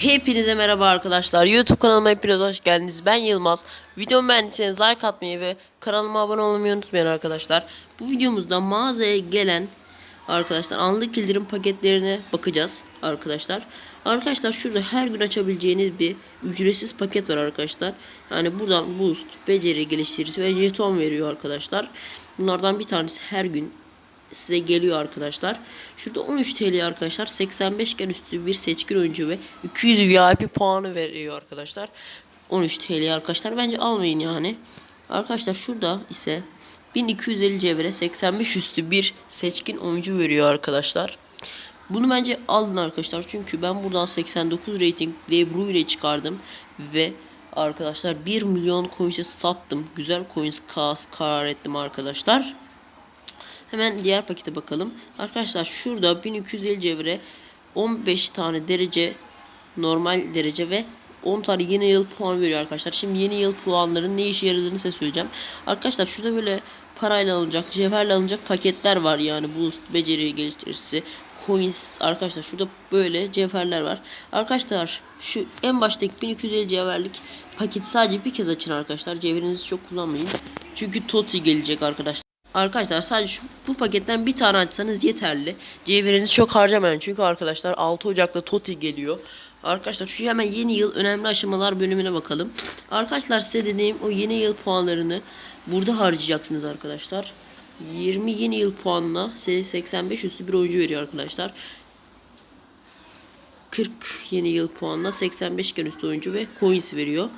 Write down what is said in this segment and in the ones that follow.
Hepinize merhaba arkadaşlar. YouTube kanalıma hepiniz hoş geldiniz. Ben Yılmaz. Videomu beğendiyseniz like atmayı ve kanalıma abone olmayı unutmayın arkadaşlar. Bu videomuzda mağazaya gelen arkadaşlar anlık bildirim paketlerine bakacağız arkadaşlar. Arkadaşlar şurada her gün açabileceğiniz bir ücretsiz paket var arkadaşlar. Yani buradan boost, beceri geliştiricisi ve jeton veriyor arkadaşlar. Bunlardan bir tanesi her gün size geliyor arkadaşlar. Şurada 13 TL arkadaşlar 85 gen üstü bir seçkin oyuncu ve 200 VIP puanı veriyor arkadaşlar. 13 TL arkadaşlar bence almayın yani. Arkadaşlar şurada ise 1250 cevhere 85 üstü bir seçkin oyuncu veriyor arkadaşlar. Bunu bence alın arkadaşlar çünkü ben buradan 89 rating De Bruyne çıkardım ve arkadaşlar 1 milyon coins'e sattım. Güzel coins karar ettim arkadaşlar. Hemen diğer pakete bakalım. Arkadaşlar şurada 1250 cevre 15 tane derece normal derece ve 10 tane yeni yıl puan veriyor arkadaşlar. Şimdi yeni yıl puanların ne işe yaradığını size söyleyeceğim. Arkadaşlar şurada böyle parayla alınacak, cevherle alınacak paketler var. Yani boost, beceri geliştiricisi, coins arkadaşlar şurada böyle cevherler var. Arkadaşlar şu en baştaki 1250 cevherlik paketi sadece bir kez açın arkadaşlar. Cevherinizi çok kullanmayın. Çünkü Toti gelecek arkadaşlar. Arkadaşlar sadece şu, bu paketten bir tane açsanız yeterli. Cevherinizi çok harcamayın çünkü arkadaşlar 6 Ocak'ta Toti geliyor. Arkadaşlar şu hemen yeni yıl önemli aşamalar bölümüne bakalım. Arkadaşlar size dediğim o yeni yıl puanlarını burada harcayacaksınız arkadaşlar. 20 yeni yıl size 85 üstü bir oyuncu veriyor arkadaşlar. 40 yeni yıl puanına 85 gen üstü oyuncu ve coins veriyor.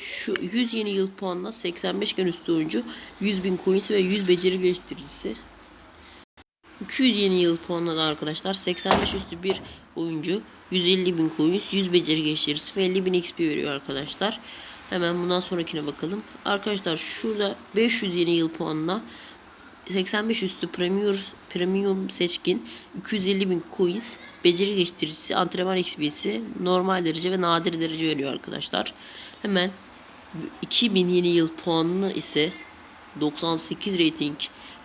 Şu 100 yeni yıl puanına 85 gen üstü oyuncu, 100 bin coins ve 100 beceri geliştiricisi. 200 yeni yıl puanına da arkadaşlar 85 üstü bir oyuncu, 150 bin coins, 100 beceri geliştiricisi ve 50 bin XP veriyor arkadaşlar. Hemen bundan sonrakine bakalım. Arkadaşlar şurada 500 yeni yıl puanına 85 üstü premium, premium seçkin 250 bin coins beceri geliştiricisi antrenman XP'si normal derece ve nadir derece veriyor arkadaşlar. Hemen 2000 yeni yıl puanını ise 98 rating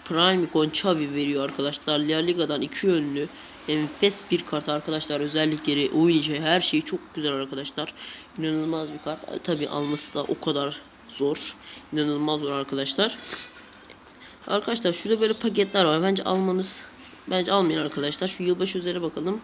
Prime Icon Xavi veriyor arkadaşlar. La Liga'dan iki yönlü enfes bir kart arkadaşlar. Özellikleri, oyun içi her şey çok güzel arkadaşlar. İnanılmaz bir kart. Tabi alması da o kadar zor. İnanılmaz zor arkadaşlar. Arkadaşlar şurada böyle paketler var. Bence almanız bence almayın arkadaşlar. Şu yılbaşı üzere bakalım.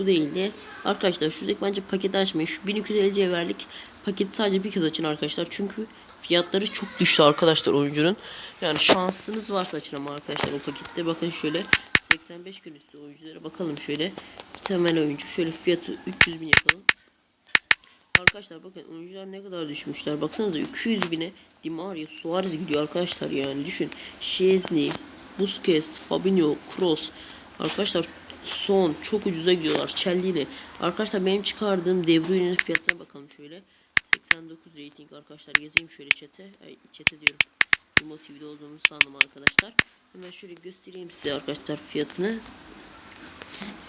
Bu değildi. Arkadaşlar şuradaki bence paketler açmayın. Şu 1250 cevherlik paketi sadece bir kez açın arkadaşlar. Çünkü fiyatları çok düştü arkadaşlar oyuncunun. Yani şansınız varsa açın ama arkadaşlar o pakette. Bakın şöyle 85 gün üstü oyunculara bakalım şöyle. Temel oyuncu şöyle fiyatı 300 bin yapalım. Arkadaşlar bakın oyuncular ne kadar düşmüşler. Baksanıza 200 bine Di Maria Suarez gidiyor arkadaşlar yani düşün. Şezni, Busquets, Fabinho, Kroos. Arkadaşlar son çok ucuza gidiyorlar. Cellini. Arkadaşlar benim çıkardığım De fiyatına bakalım şöyle. 89 rating arkadaşlar yazayım şöyle çete. Ay çete diyorum. Imo TV'de olduğumu sandım arkadaşlar. Hemen şöyle göstereyim size arkadaşlar fiyatını.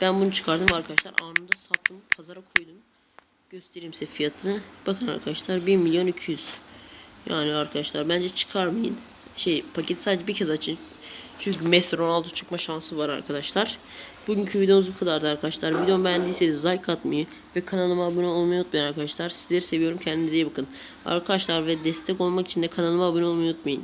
Ben bunu çıkardım arkadaşlar. Anında sattım. Pazara koydum. Göstereyim size fiyatını. Bakın arkadaşlar 1 milyon 200. Yani arkadaşlar bence çıkarmayın. Şey paketi sadece bir kez açın. Çünkü Messi Ronaldo çıkma şansı var arkadaşlar. Bugünkü videomuz bu kadardı arkadaşlar. Videomu beğendiyseniz like atmayı ve kanalıma abone olmayı unutmayın arkadaşlar. Sizleri seviyorum. Kendinize iyi bakın. Arkadaşlar ve destek olmak için de kanalıma abone olmayı unutmayın.